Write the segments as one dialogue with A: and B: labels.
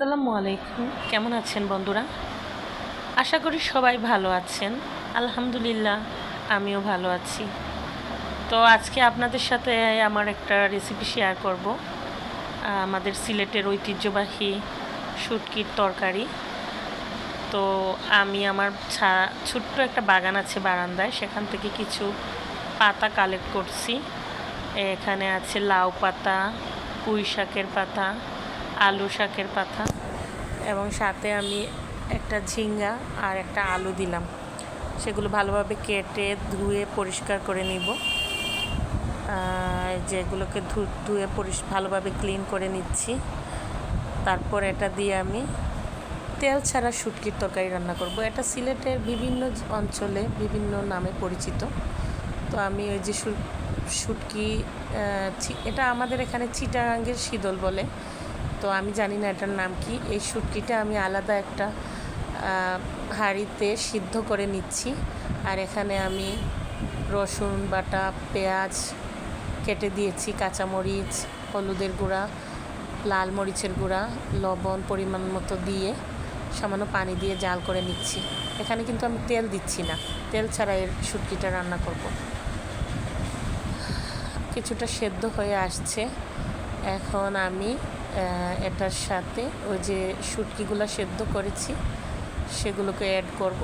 A: আসসালামু আলাইকুম। কেমন আছেন বন্ধুরা? আশা করি সবাই ভালো আছেন। আলহামদুলিল্লাহ, আমিও ভালো আছি। তো আজকে আপনাদের সাথে আমার একটা রেসিপি শেয়ার করব। আমাদের সিলেটের ঐতিহ্যবাহী শুটকির তরকারি। তো আমি আমার ছোট্ট একটা বাগান আছে বারান্দায়। সেখান থেকে কিছু পাতা কালেক্ট করছি। এখানে আছে লাউ পাতা পুঁই শাকের পাতা আলু শাকের পাতা এবং সাথে আমি একটা ঝিঙ্গা আর একটা আলু দিলাম। সেগুলো ভালোভাবে কেটে ধুয়ে পরিষ্কার করে নিব। যেগুলোকে ধুয়ে পরিষ ভালোভাবে ক্লিন করে নিচ্ছি। তারপর এটা দিয়ে আমি তেল ছাড়া শুটকির তরকারি রান্না করব। এটা সিলেটের বিভিন্ন অঞ্চলে, বিভিন্ন নামে পরিচিত। তো আমি ওই যে শুটকি এটা আমাদের এখানে চিটাগাঙ্গের শীতল বলে। তো আমি জানি না এটার নাম কি। এই শুটকিটা আমি আলাদা একটা হাঁড়িতে সিদ্ধ করে নিচ্ছি। আর এখানে আমি রসুন, বাটা, পেঁয়াজ কেটে দিয়েছি, কাঁচামরিচ, হলুদের গুঁড়া, লাল মরিচের গুঁড়া, লবণ পরিমাণ মতো দিয়ে সামান্য পানি দিয়ে জাল করে নিচ্ছি। এখানে কিন্তু আমি তেল দিচ্ছি না। তেল ছাড়া এর শুটকিটা রান্না করব। কিছুটা সেদ্ধ হয়ে আসছে। এখন আমি এটার সাথে ওই যে শুটকিগুলো সেদ্ধ করেছি, সেগুলোকে অ্যাড করব।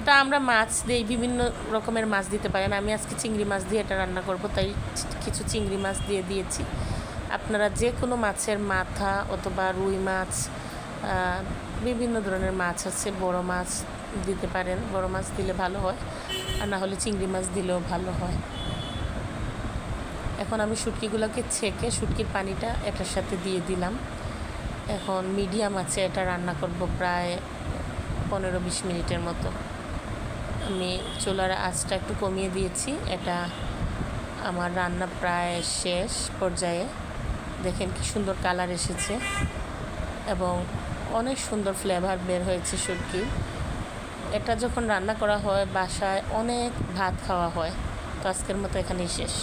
A: এটা আমরা মাছ দিই বিভিন্ন রকমের মাছ দিতে পারেন আমি আজকে চিংড়ি মাছ দিয়ে এটা রান্না করব, তাই কিছু চিংড়ি মাছ দিয়ে দিয়েছি। আপনারা যে কোনো মাছের মাথা অথবা রুই মাছ বিভিন্ন ধরনের মাছ আছে, বড় মাছ দিতে পারেন। বড় মাছ দিলে ভালো হয়, আর না হলে চিংড়ি মাছ দিলেও ভালো হয়। এখন আমি শুটকিগুলোকে ছেঁকে শুটকির পানিটা এটার সাথে দিয়ে দিলাম। এখন মিডিয়াম আছে, এটা রান্না করব প্রায় পনেরো বিশ মিনিটের মতো। আমি চুলার আঁচটা একটু কমিয়ে দিয়েছি, এটা আমার রান্না প্রায় শেষ পর্যায়ে। দেখেন কি সুন্দর কালার এসেছে এবং অনেক সুন্দর ফ্লেভার বের হয়েছে শুটকির এটা যখন রান্না করা হয়, বাসায় অনেক ভাত খাওয়া হয়। তো আজকের মতো এখানেই শেষ।